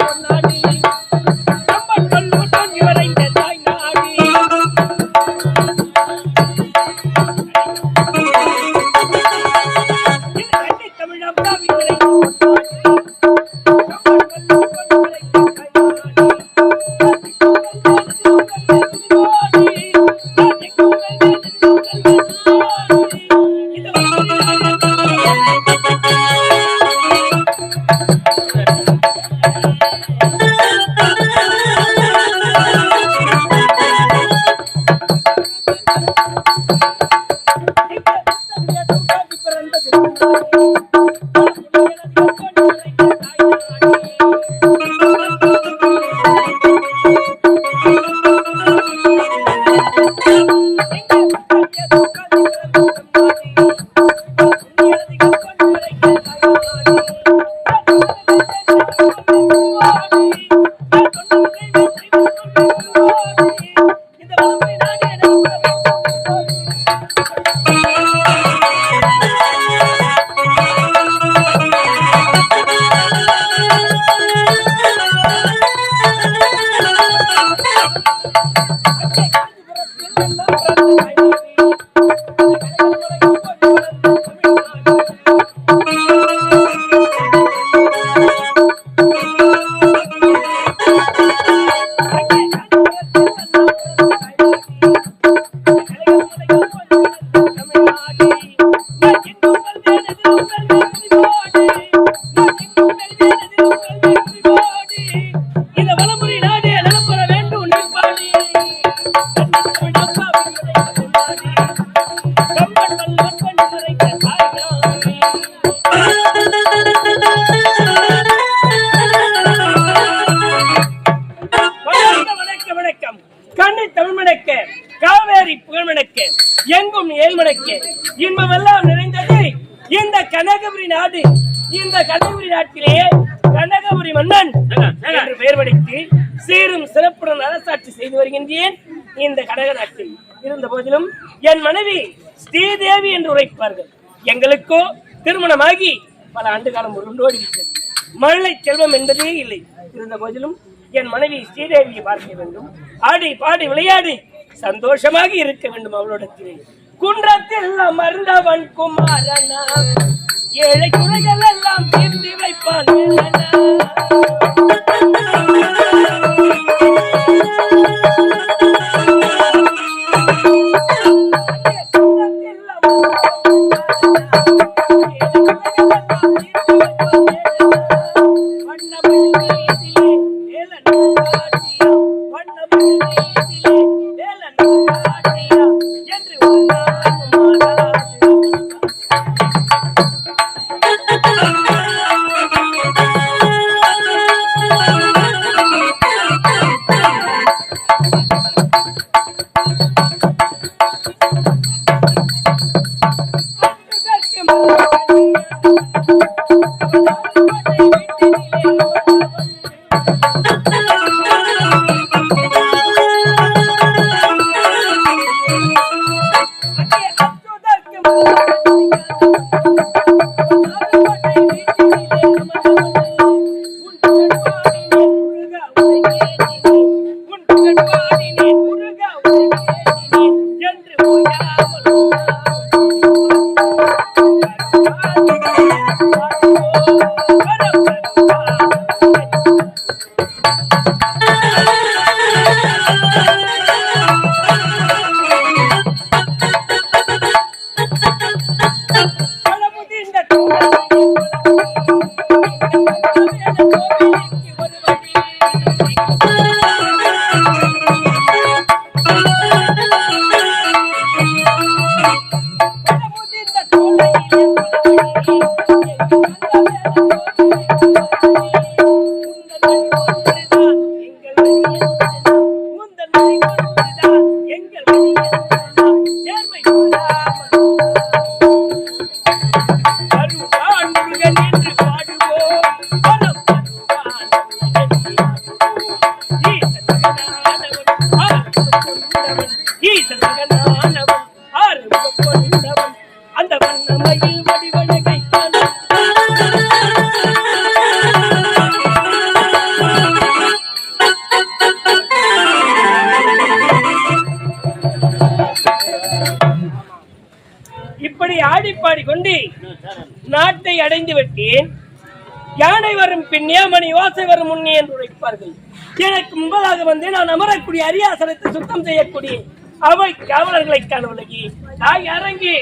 பொன்னாடி எங்கும் ஏழ்மணக்க இன்பமெல்லாம் நிறைந்தது இந்த கனகபுரி நாடு. இந்த கனகபுரி நாட்டிலே கனகபுரி மன்னன் என்று பெயர் படித்து சீரும் சிறப்புடன் அரசாட்சி செய்து வருகின்றேன் இந்த கனக நாட்டில். இருந்த போதிலும் என் மனைவி ஸ்ரீதேவி என்று உரைப்பார்கள். எங்களுக்கோ திருமணமாகி பல ஆண்டு காலம் உருண்டோடி விட்டது மழை செல்வம் என்பதே இல்லை. இருந்த போதிலும் என் மனைவி ஸ்ரீதேவியை பார்க்க வேண்டும். ஆடி பாடி விளையாடி சந்தோஷமாக இருக்க வேண்டும் அவளோடத்திலே. குன்றத்தில் அமர்ந்தவன் குமாரனா ஏழை குறைகள் எல்லாம் தீர்த்து வைப்பான். தாண்டி நாட்டை அடைந்து விட்டேன். யானை வரும் பின் மணி ஓசை வரும் முன்னே என்று உழைப்பார்கள். எனக்கு முன்பதாக வந்து நான் அமரக்கூடிய அரியாசனத்தை சுத்தம் செய்யக்கூடிய அவை காவலர்களை காண உலகி தாய் அரங்கி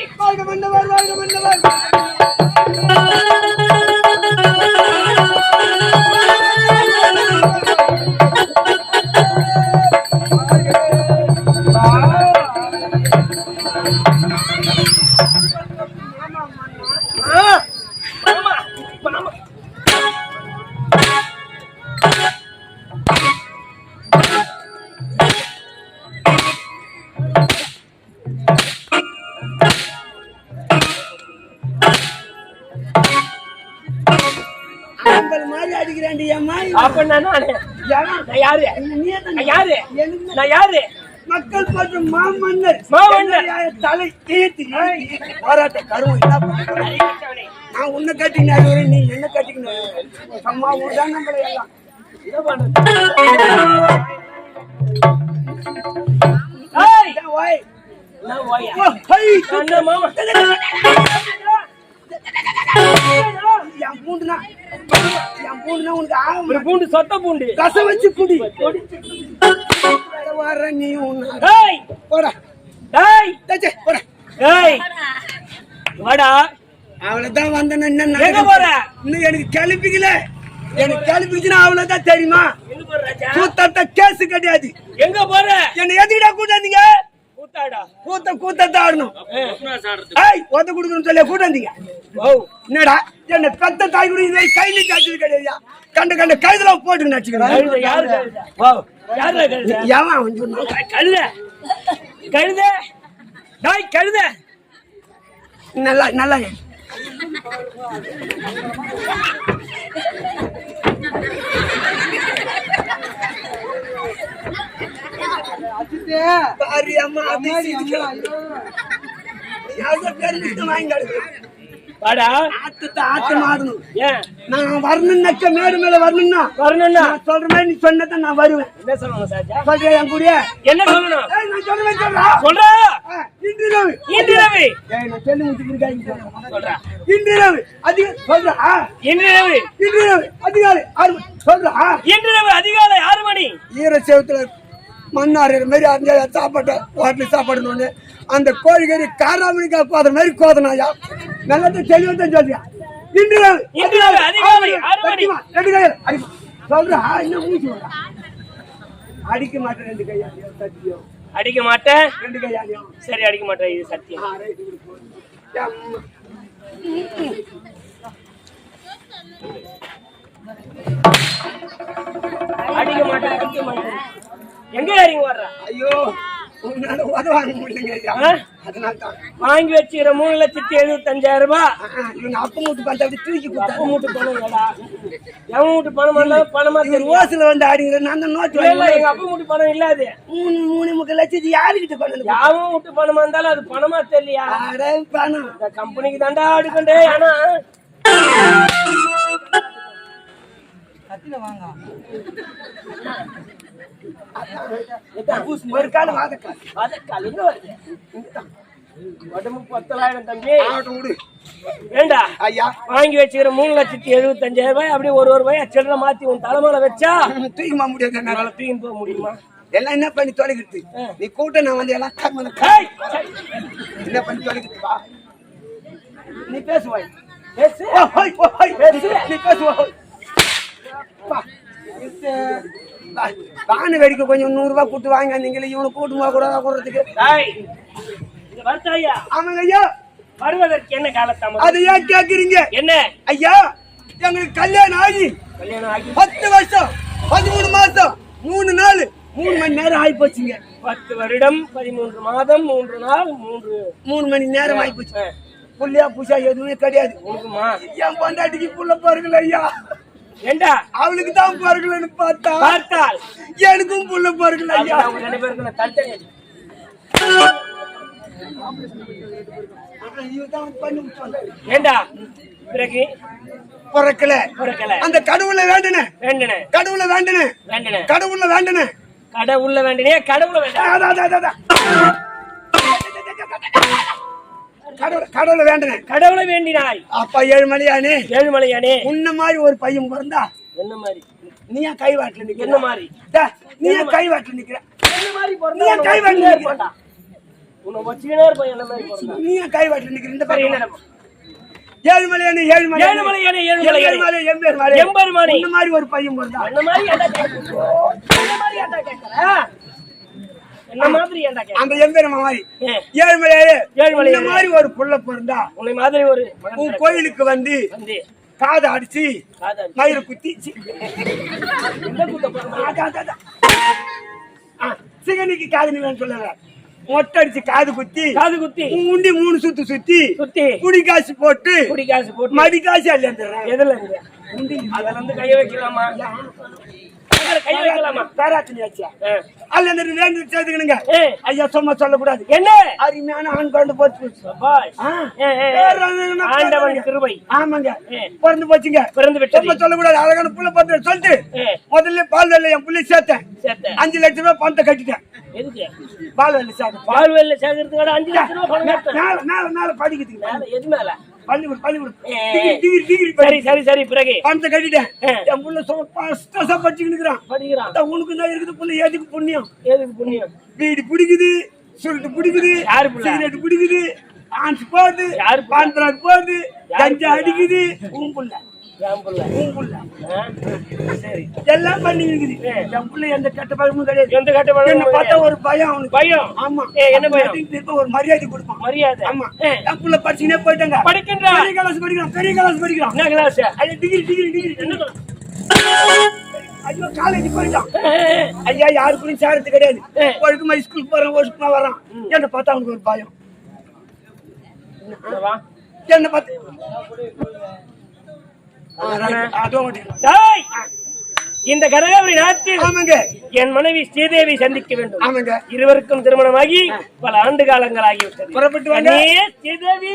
அடிக்கிறாண்டி அம்மா அப்ப நான் நானு. யாரு? நான் யாரு? நான் யாரு? மக்கள் மற்றும் மாமன்னர். மாமன்னர். தலை தீர்த்து போராட்ட கருவம். நான் உன்னை கட்டிக்கினேன் நீ என்ன அம்மா நம்மளை எல்லாம். ஓய். ஓயா. மாமா. என் பூண்டுனா என் பூண்டுனா உனக்கு ஆகும் பூண்டு சொத்த பூண்டு. ரசம் வச்சு குடி. வர நீ ஏய், போடா. ஏய், டச்சே, போடா. ஏய். வாடா. அவ்வளவுதான் வந்தேன் என்ன? போற? இன்னும் எனக்கு கிளப்பிக்கல. எனக்கு கிளப்பிச்சுன்னா அவ்வளவுதான் தெரியுமா? எங்க போற ராஜா? கூத்தத்த கேஸ் கிடையாது. எங்க போற? என்ன எதுக்கிட்டா கூட்டாந்தீங்க கூத்தாடா கூத்த கூத்தத்தை ஆடணும். ஏய், ஒத்த குடுக்கணும் சொல்லி கூட்டாந்தீங்க ஓ என்னடா? என்ன பெத்த தாய் கூட இது கையில காய்ச்சது கிடையாது கண்ட கண்ட கைதுல போட்டு நடிச்சுக்கிறேன் க- கழுதை? கழுதை? டாய் கழுதை. நல்லா நல்லா பாரு அம்மா யாரோ வாங்கி வாடா. ஆத்தத்தை ஏன்? நான் வரணும்னாக்க மேடு மேல வரணும்னா? வரணும்னா? நான் சொல்ற மாதிரி நீ சொன்னதான் நான் வருவேன். என்ன சொல்லணும் சாஜா? சொல்றியா என் கூடயே? என்ன சொல்லணும்? நான் சொல்ற மாதிரி சொல்றா. சொல்றா. ஆ, இன்று இரவு இன்று இரவு ஏய், நான் சொல்லி சொல்றா. இன்று இரவு அதிக சொல்றா. ஆ, இன்று இரவு இன்று இரவு அதிகாலை ஆறு. சொல்றா. அதிகாலை ஆறு மணி. ஈர சேவத்துல மண்ணாறு மாதிரி அந்த சாப்பாட்டை ஹோட்டல் சாப்பாடுன்னு. அந்த கோழிக்கறி காராமணிக்கா கோதுற மாதிரி கோதனாயா நல்லதை தெளிவத்தான் சொல்றியா? இன்று இரவு இன்று? சொல்றா இன்னும் மூச்சு வரா. அடிக்க மாட்டேன் ரெண்டு கையாலையும் சத்தியம். அடிக்க மாட்டேன். ரெண்டு சரி அடிக்க மாட்டேன் இது சத்தியம். மாட்டேன் அடிக்க மாட்டேன். எங்க இறங்கி வர்ற ஐயோ உன்னால உதவாங்க முடியலைங்க? அதனால தான் வாங்கி வச்சுக்கிற மூணு லட்சத்தி எழுபத்தஞ்சாயிரம் ரூபாய். இவங்க அப்ப மூட்டு அப்படி தூக்கி அப்ப கொடுத்தாங்க மூட்டு பணம் இல்லடா எவன் வீட்டு பணம் இருந்தாலும் பணமா தெரியும் ஓசில வந்து ஆடிங்கிற நான் தான் நோட்டு இல்ல, எங்க அப்பா பணம் இல்லாது. மூணு மூணு முக்கால் லட்சத்து யாருக்கிட்ட கொண்டு யாவும் வீட்டு பணமா இருந்தாலும் அது பணமா தெரியலையா? அட பணம். இந்த கம்பெனிக்கு தாண்டா அடுக்கண்டே ஆனா. ஒரு காலம் வாதக்கால் அதற்கால எங்க வருது? உடம்பு பத்தலாயிரம் தம்பி. ஆகட்டும் விடு. வேண்டா. ஐயா. வாங்கி வச்சுக்கிற மூணு லட்சத்தி எழுபத்தஞ்சாயிரம் ரூபாய் அப்படியே ஒரு ஒரு ரூபாய் சில்லற மாத்தி உன் தலைமையில வச்சா? தூக்கிமா முடியாது என்னால. தூக்கி போக முடியுமா? எல்லாம் என்ன பண்ணி தொலைக்கிறது நீ கூட்ட நான் வந்து எல்லாம் என்ன பண்ணி தொலைக்கிறது வா? நீ பேசுவாய். பேசு. நீ பேசுவா வான வெடிக்க கொஞ்சம் நூறு ரூபாய் கூட்டு வாங்க நீங்களே இவனை கூட்டு போக கூட கூடுறதுக்கு? ஆமாங்க ஐயா. வருவதற்கு என்ன காலத்தாமதம்? அதை ஏன் கேக்குறீங்க? என்ன? ஐயா எங்களுக்கு கல்யாணம் ஆகி கல்யாணம் ஆகி. பத்து வருஷம் பதிமூணு மாசம் மூணு நாள் மூணு மணி நேரம் ஆகி போச்சுங்க பத்து வருடம் பதிமூன்று மாதம் மூன்று நாள் மூன்று மூணு மணி நேரம் ஆகி போச்சு புள்ளையா பூசா எதுவுமே கிடையாது. என் பொண்டாட்டிக்கு புள்ள பாருங்கள ஐயா. ஏண்டா? அவளுக்கு தான் பார்த்தா? பார்த்தால். எனக்கும் புள்ள பாருங்கள ஐயா. ரெண்டு பேருக்கு நான். ஏண்டா? பிறகு? பிறக்கல. பிறக்கல. அந்த கடவுளை வேண்டன. வேண்டன. கடவுளை வேண்டன. வேண்டன. கடவுளை வேண்டன. கடவுள்ல வேண்டனே கடவுள வேண்டாம். கடவுளை கடவுளை வேண்டனேன் கடவுளை வேண்டினாய் அப்பா ஏழு மணியானே ஏழுமலையானே உன்ன மாதிரி ஒரு பையன் பிறந்தா என்ன மாதிரி நீ ஏன் கை வாட்டில நிக்கிற என்ன மாதிரி நீ ஏன் கை வாட்டில நிக்கிற என்ன மாதிரி நீ பிறந்தா ஏன் கை வாட்டில நிக்கிற. உன்னை வச்சுக்கினே இருப்பான் என்ன மாதிரி பிறந்தா. நீ ஏன் கை வாட்டில நிக்கிற இந்த சரி, பக்கம் என்னடா? ஏழு மலையானே ஏழு மலையானே ஏழுமலையானே, ஏழுமலையானே. எம்பெருமானே, எம்பெருமானே. உன்ன மாதிரி ஒரு பையன் பிறந்தா என்ன மாதிரி? என்ன மாதிரி? என்ன கேட்கிற? அந்த எம்பெருமா மாதிரி. ஏ, ஏழு மலையானே ஏழு மலையானே. இந்த மாதிரி ஒரு புள்ள பிறந்தா உன்னை மாதிரி ஒரு உன் கோயிலுக்கு வந்து காதை அடிச்சு. மயிறு குத்தி சிகனிக்கு காது நீ சொல்லல மொட்டை அடிச்சு காது குத்தி காது குத்தி. உண்டி மூணு சுத்து சுத்தி குத்தி குடி காசு போட்டு குடி காசு போட்டு மடி காசு அல்ல எதுல இருந்து? அதுல இருந்து கைய வைக்கலாமா? ஐயா சும்மா சொல்லக்கூடாது. என்ன? அருமையான ஆண் குழந்தை போச்சு. கிருபை. ஆமாங்க. பிறந்து போச்சுங்க. பிறந்து சொல்லக்கூடாது. அழகான புள்ள பார்த்து சொல்லிட்டு முதல்ல பால் வேலை என் புள்ளி சேர்த்தேன். சேர்த்த. அஞ்சு லட்சம் ரூபாய் பணத்தை கட்டிட்டேன். பால் வேலை சேர்த்தேன் பால்வெல்ல சேகரத்துக்கு அஞ்சு லட்சம் ரூபாய். மேல மேல படிக்கிறதுக்கு மேல, எது மேல? பள்ளிக்கூடம் பள்ளிக்கூடம். சரி சரி சரி பிறகு. பணத்தை கட்டிட்டேன். என் புள்ள படிச்சுக்கிட்டு இருக்கிறான். படிக்கிறான். உனக்கு தான் இருக்குது புள்ள எதுக்கு புண்ணியம்? எதுக்கு புண்ணியம்? பீடி பிடிக்குது சுருட்டு பிடிக்குது யாரு? சிகரெட் பிடிக்குது ஆன்ஸ் போகுது யாரு? பாந்திராக்கு போகுது யாரு கஞ்சா? அடிக்குது. உன் புள்ள. எல்லாம் பண்ணி இருக்குது என் புள்ள எந்த கெட்ட பழக்கமும் கிடையாது. எந்த கட்ட பழக்கமும் என்ன பார்த்தா ஒரு பயம் அவனுக்கு. பயம். ஆமா. ஏ, என்ன பயம்? திருப்ப ஒரு மரியாதை கொடுப்பான். மரியாதை. ஆமா. என் புள்ள படிச்சுனே போயிட்டாங்க. படிக்கின்றா பெரிய கிளாஸ் படிக்கிறான். பெரிய கிளாஸ் படிக்கிறான். என்ன கிளாஸ் ஐயா டிகிரி டிகிரி டிகிரி என்ன ஐயோ காலேஜ் போயிட்டான். ஐயா யாருக்குள்ளயும் சேரத்து கிடையாது. ஒழுக்கமா ஸ்கூலுக்கு போறான் ஒழுக்கமா வரான் என்ன பார்த்தா அவனுக்கு ஒரு பயம். என்ன பார்த்து ஆ, right. அதோ ஓட்டிக்கலாம். டேய், இந்த கனகாபுரி நாட்டில் என் மனைவி ஸ்ரீதேவி சந்திக்க வேண்டும். ஆமாங்க. இருவருக்கும் திருமணமாகி பல ஆண்டு காலங்கள் ஆகிவிட்டது. ஸ்ரீதேவி.